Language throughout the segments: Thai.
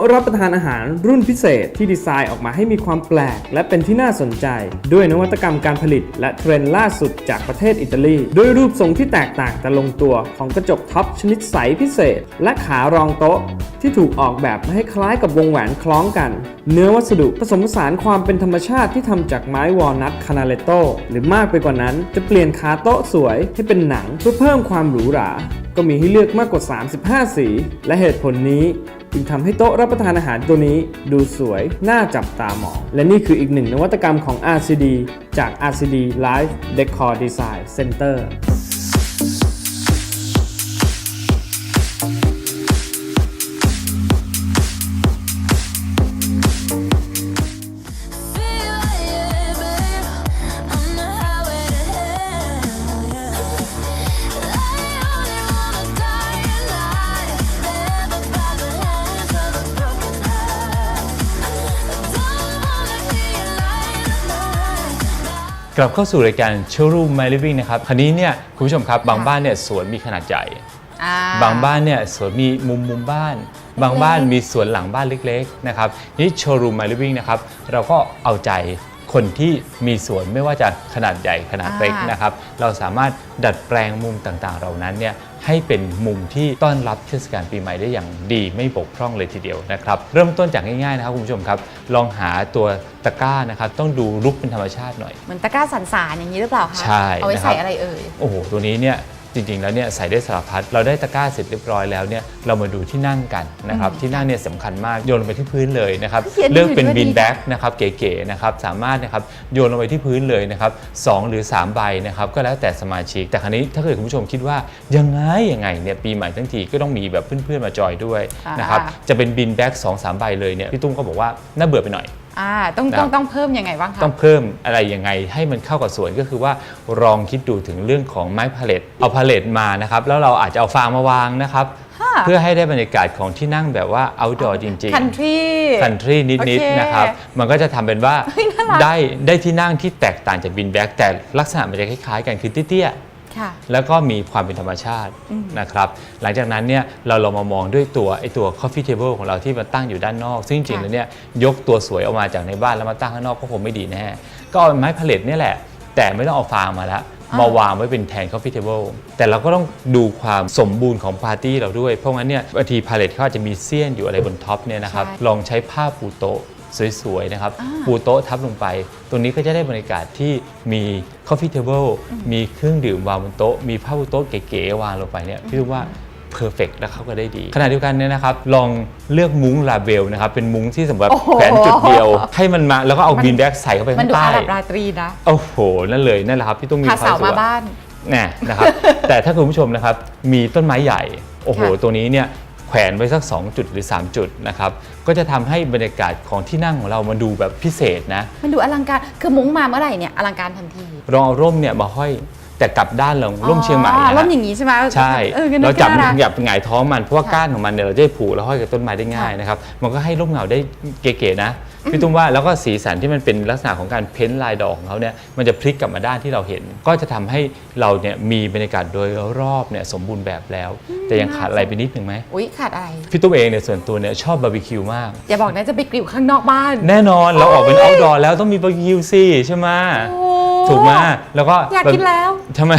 ะรับประทานอาหารรุ่นพิเศษที่ดีไซน์ออกมาให้มีความแปลก และเป็นที่น่าสนใจ ด้วยนวัตกรรมการผลิต และเทรนด์ล่าสุดจากประเทศอิตาลีด้วยรูปทรงที่แตกต่างแต่ลงตัวของกระจกท็อปชนิดใสพิเศษ และขารองโต๊ะ ที่ถูกออกแบบมาให้คล้ายกับวงแหวนคล้องกัน เนื้อวัสดุผสมผสานความเป็นธรรมชาติที่ทำจากไม้วอลนัทคานาเลโตหรือมากไปกว่านั้นจะเปลี่ยนขาโต๊ะสวยให้เป็นหนังเพื่อเพิ่มความหรูหรา ก็มีให้เลือกมากกว่า 35 สี และเหตุผลนี้ จึงทำให้โต๊ะรับประทานอาหารตัวนี้ดูสวย น่าจับตามอง และนี่คืออีกหนึ่งนวัตกรรมของ RCD จาก RCD Live Decor Design Center กลับเข้าสู่รายการ Showroom My Living นะครับคราวนี้เนี่ยคุณผู้ชมครับบางบ้านเนี่ยสวนมีขนาดใหญ่ อ่บางบ้านเนี่ยสวนมีมุมมุมบ้าน บางบ้านมีสวนหลังบ้านเล็กๆนะครับนี่ Showroom My Living นะครับเราก็เอาใจคนที่มีสวนไม่ว่าจะขนาดใหญ่ขนาดเล็กอ่านนะครับเราสามารถดัดแปลงมุมต่างๆ เหล่านั้นเนี่ย ให้เป็นมุมที่ต้อนรับเทศกาลปีใหม่ได้อย่างดีไม่บกพร่องเลยทีเดียวนะครับ เริ่มต้นจากง่ายๆนะครับคุณผู้ชมครับ ลองหาตัวตะกร้านะครับต้องดูลุกเป็นธรรมชาติหน่อย เหมือนตะกร้าสันสานอย่างนี้หรือเปล่าคะใช่เอาไว้นะครับใส่อะไรเอ่ย โอ้โห ตัวนี้เนี่ย จริงๆ แล้วเนี่ยใส่ได้สารพัดเราได้ตะกร้าเสร็จเรียบร้อยแล้วเนี่ยเรามาดูที่นั่งกันนะครับที่นั่งเนี่ยสำคัญมากโยนลงไปที่พื้นเลยนะครับเขียนเลือกเป็นด้วยบินดี แบ็กนะครับเก๋ๆนะครับสามารถนะครับโยนลงไปที่พื้นเลยนะครับสองหรือ3ใบนะครับก็แล้วแต่สมาชิก แต่ครั้นี้ถ้าเกิดคุณผู้ชมคิดว่ายังไงยังไงเนี่ยปีใหม่ทั้งทีก็ต้องมีแบบเพื่อนๆมาจอยด้วยนะครับจะเป็นบินแบ็กสองสามใบเลยเนี่ยพี่ตุ้มก็บอกว่าน่าเบื่อไปหน่อยอ่าต้องนะครับต้องต้องเพิ่มยังไงบ้างคะ ต้องเพิ่มอะไรยังไงให้มันเข้ากับสวนก็คือว่าลองคิดดูถึงเรื่องของไม้พาเลตเอาพาเลตมานะครับแล้วเราอาจจะเอาฟางมาวางนะครับ ค่ะ เพื่อให้ได้บรรยากาศของที่นั่งแบบว่า outdoor จริงคันทรีๆ country นิดโอเคๆ นะครับ มันก็จะทำเป็นว่าเฮ้ยน่ารักได้ได้ที่นั่งที่แตกต่างจากบินแบ็กแต่ลักษณะมันจะคล้ายๆกันคือเตี้ยๆค่ะ แล้วก็มีความเป็นธรรมชาตินะครับ หลังจากนั้นเนี่ยเราลองมามองด้วยตัวไอ้ตัว coffee table ของเราที่มันตั้งอยู่ด้านนอก ซึ่งจริงๆค่ะแล้วเนี่ยยกตัวสวยออกมาจากในบ้านแล้วมาตั้งข้างนอกก็คงไม่ดีแน่ก็เอาไม้พาเลตเนี่ยแหละ แต่ไม่ต้องเอาฟางมาแล้วมาวางไว้เป็นแทน coffee table แต่เราก็ต้องดูความสมบูรณ์ของปาร์ตี้เราด้วย เพราะงั้นเนี่ยบางทีพาเลตเขาอาจจะมีเสี้ยนอยู่อะไรบนท็อปเนี่ยนะครับใช่ลองใช้ผ้าปูโต๊ะ สวยๆนะครับอ่าปูโต๊ะทับลงไป ตรงนี้ก็จะได้บรรยากาศที่มี coffee table มีเครื่องดื่มวางบนโต๊ะ มีผ้าปูโต๊ะเก๋ๆวางลงไปเนี่ยพี่ว่า perfect และเข้าก็ได้ดี ขณะเดียวกันเนี่ยนะครับ ลองเลือกมุ้งลาเบลนะครับ เป็นมุ้งที่สำหรับโอ้โหแขวนจุดเดียว ให้มันมาแล้วก็เอาบีนแบ็กใส่เข้าไปมันข้างดูใต้อาหรับราตรีนะ โอ้โห นั่นเลยนั่นแหละครับพี่ตุ้มมีพาความสาวสุขมาอะบ้านแน่นะครับ แต่ถ้าคุณผู้ชมนะครับ มีต้นไม้ใหญ่ โอ้โหค่ะตัวนี้เนี่ย แขวนไว้สัก 2 จุดหรือ 3 จุดนะครับก็จะทำให้บรรยากาศของที่นั่งของเรามันดูแบบพิเศษนะมันดูอลังการคือมุ้งมาเมื่อไหร่เนี่ยอลังการทันทีลองเอาร่มเนี่ยมาห้อย แต่กลับด้านลงร่มเชียงใหม่อ๋อนะร่มอย่างนี้ใช่ไหมใช่เอองั้นเราจับน่รักหยับหงายท้องมันเพราะว่าค่ะก้านของมันเนี่ยเราจะได้ผูกแล้วห้อยกับต้นไม้ได้ง่ายค่ะนะครับมันก็ให้ร่มเงาได้เก๋ๆนะพี่ตุ้มว่าแล้วก็สีสันที่มันเป็นลักษณะของการเพ้นท์ลายดอกของเขาเนี่ยมันจะพลิกกลับมาด้านที่เราเห็น ก็จะทำให้เราเนี่ยมีบรรยากาศโดยรอบเนี่ยสมบูรณ์แบบแล้ว แต่ยังขาดอะไรไปนิดหนึ่งไหมอุ๊ยขาดอะไร พี่ตุ้มเองเนี่ยส่วนตัวเนี่ยชอบบาร์บีคิวมาก อย่าบอกนะจะไปกลิ่วข้างนอกบ้าน แน่นอนเราออกเป็น outdoor แล้วต้องมีบาร์บีคิวสิใช่ไหม โอ้ ถูกไหมแล้วก็อยากกินแล้วทำไม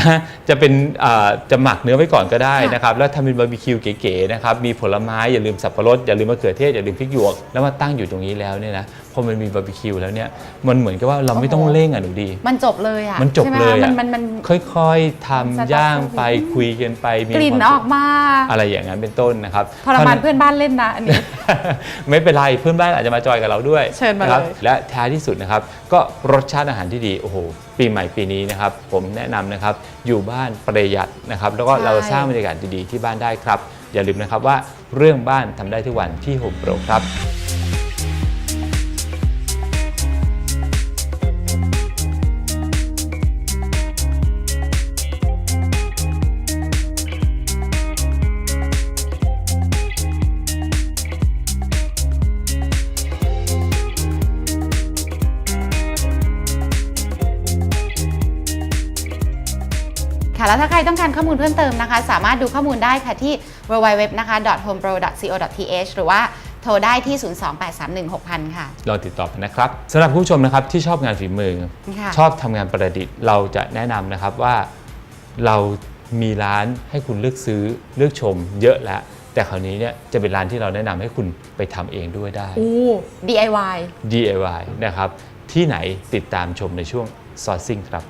จะเป็นอ่าจะหมักเนื้อไว้ก่อนก็ได้ค่ะนะครับ แล้วทำเป็นบาร์บีคิวเก๋ๆนะครับ มีผลไม้อย่าลืมสับปะรดอย่าลืมมะเขือเทศอย่าลืมพริกหยวกแล้วมาตั้งอยู่ตรงนี้แล้วเนี่ยนะพอมันมีบาร์บีคิวแล้วเนี่ยมันเหมือนกับว่าเราไม่ต้องเร่งอะหนูดี มันจบเลยอะมันจบใช่ไหเลยมัอะนมันมันค่อยๆทำย่างไปคุยกันไปมีกลิ่นความอสุอขกมา อะไรอย่างนั้นเป็นต้นนะครับทรมานเพื่อนบ้านเล่นนะอันนี้ไม่เป็นไรเพื่อนบ้านอาจจะมาจอยกับเราด้วยเชิญมานะครับเลยและท้ายที่สุดนะครับ ก็รสชาติอาหารที่ดีโอ้โหปีใหม่ปีนี้นะครับ ผมแนะนำนะครับอยู่บ้านประหยัดนะครับ แล้วก็เราสร้างบรรยากาศดีๆที่บ้านได้ครับ อย่าลืมนะครับว่าเรื่องบ้านทำได้ทุกวันที่โฮมโปรครับ ค่ะ แล้วถ้าใครต้องการข้อมูลเพิ่มเติมนะคะ สามารถดูข้อมูลได้ค่ะที่ www นะคะ homepro co th หรือว่าโทรได้ที่ 028316000 ค่ะลองติดต่อกันนะครับสำหรับผู้ชมนะครับที่ชอบงานฝีมือค่ะชอบทำงานประดิษฐ์ เราจะแนะนำนะครับว่าเรามีร้านให้คุณเลือกซื้อเลือกชมเยอะแล้ว แต่คราวนี้เนี่ยจะเป็นร้านที่เราแนะนำให้คุณไปทำเองด้วยได้อู้ DIY DIY นะครับ ที่ไหนติดตามชมในช่วง sourcing ครับ